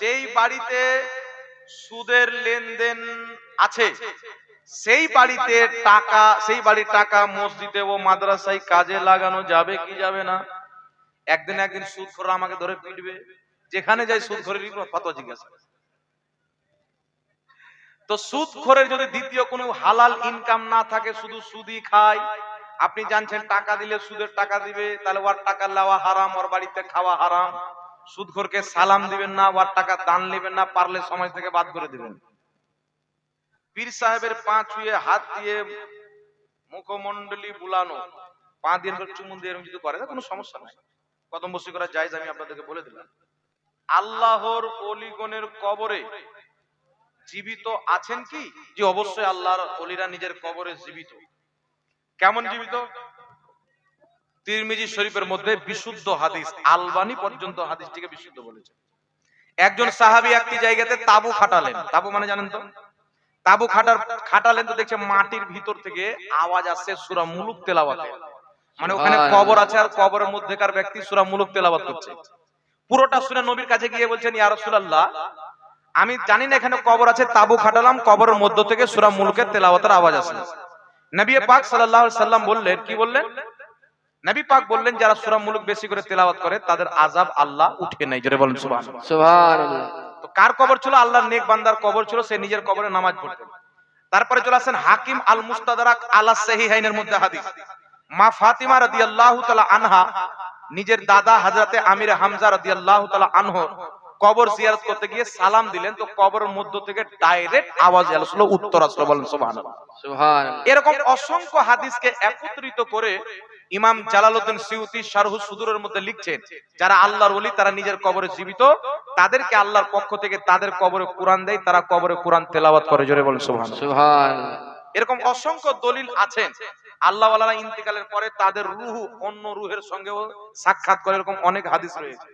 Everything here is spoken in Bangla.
যেই বাড়িতে সুদের লেনদেন আছে, সেই বাড়িতে টাকা, সেই বাড়ির টাকা মসজিদে ও মাদ্রাসায় কাজে লাগানো যাবে কি যাবে না? একদিন একদিন সুদ করে আমাকে ধরে পিটবে। যেখানে যাই সুদ করে ফটো জিজ্ঞাসা তো সুদ খোরের যদি দ্বিতীয় কোনো হালাল ইনকাম না থাকে, শুধু সুদই খায়, আপনি জানছেন টাকা দিলে সুদের টাকা দিবে, তাহলে ওর টাকা নেওয়া হারাম, ওর বাড়িতে খাওয়া হারাম। সুদখোরকে সালাম দিবেন না ওর টাকা দান নেবেন না, পারলে সময় থেকে বাদ করে দিবেন। পীর সাহেবের পা ছুঁয়ে হাত দিয়ে মুখমন্ডলী বুলানো, পা দিয়ে চুমুন দিয়ে যদি করে কোনো সমস্যা নাই। কদম বসি করা যায় আমি আপনাদেরকে বলে দিলাম। আল্লাহর অলিগণের কবরে জীবিত আছেন কি? যে অবশ্যই আল্লাহর অলিরা নিজের কবরে জীবিত। কেমন জীবিত? তিরমিজি শরীফের মধ্যে বিশুদ্ধ হাদিস আলবানি পর্যন্ত হাদিসটিকে বিশুদ্ধ বলেছে। একজন সাহাবী একটি জায়গাতে তাবু খাটালেন। তাবু মানে জানেন তো? তাবু খাটার খাটালেন তো দেখছে মাটির ভিতর থেকে আওয়াজ আসছে সূরা মুলুক তেলাওয়াতে। মানে ওখানে কবর আছে আর কবরের মধ্যেকার ব্যক্তি সূরা মুলুক তেলাওয়াত করছে। পুরোটা শুনে নবীর কাছে গিয়ে বলছেন ইয়া রাসূলুল্লাহ আমি জানি না এখানে কবর আছে তাবু খাটালাম কবরের মধ্য থেকে সূরা মুলুকের তেলাওয়াতের আওয়াজ আসে নবী পাক সাল্লাল্লাহু আলাইহি সাল্লাম বললেন কি বললেন? নবী পাক বললেন যারা সূরা মুলুক বেশি করে তেলাওয়াত করে তাদের আযাব আল্লাহ উঠে নাই। জোরে বলেন সুবহানাল্লাহ। সুবহানাল্লাহ। তো কার কবর ছিল? আল্লাহর নেক বান্দার কবর ছিল সে নিজের কবরে নামাজ পড়তেন তারপরে চলে আসেন হাকিম আল মুস্তাদরাক আলা সাহিহাইনের মধ্যে হাদিস। মা ফাতিমা রাদিয়াল্লাহু তাআলা আনহা নিজের দাদা হযরতে আমির হামজা রাদিয়াল্লাহু তাআলা আনহু কবর জিয়ারত করতে গিয়ে সালাম দিলেন তো কবরের মধ্য থেকে ডাইরেক্ট আওয়াজ আসলো উত্তর আসলো বলেন সুবহানাল্লাহ। সুবহানাল্লাহ। এরকম অসংখ্য হাদিসকে একত্রিত করে ইমাম জালালউদ্দিন সিউতি শারহু সুদুরের মধ্যে লিখছেন যারা আল্লাহর ওলি তারা নিজের কবরে জীবিত তাদেরকে আল্লাহর পক্ষ থেকে তাদের কবরে কোরআন দেয় তারা কবরে কোরআন তেলাওয়াত করে। জোরে বলেন সুবহানাল্লাহ। সুবহানাল্লাহ। এরকম অসংখ্য দলিল আছেন। আল্লাহ ইন্তেকালের পরে তাদের রুহ অন্য রুহের সঙ্গেও সাক্ষাৎ করে এরকম অনেক হাদিস রয়েছে।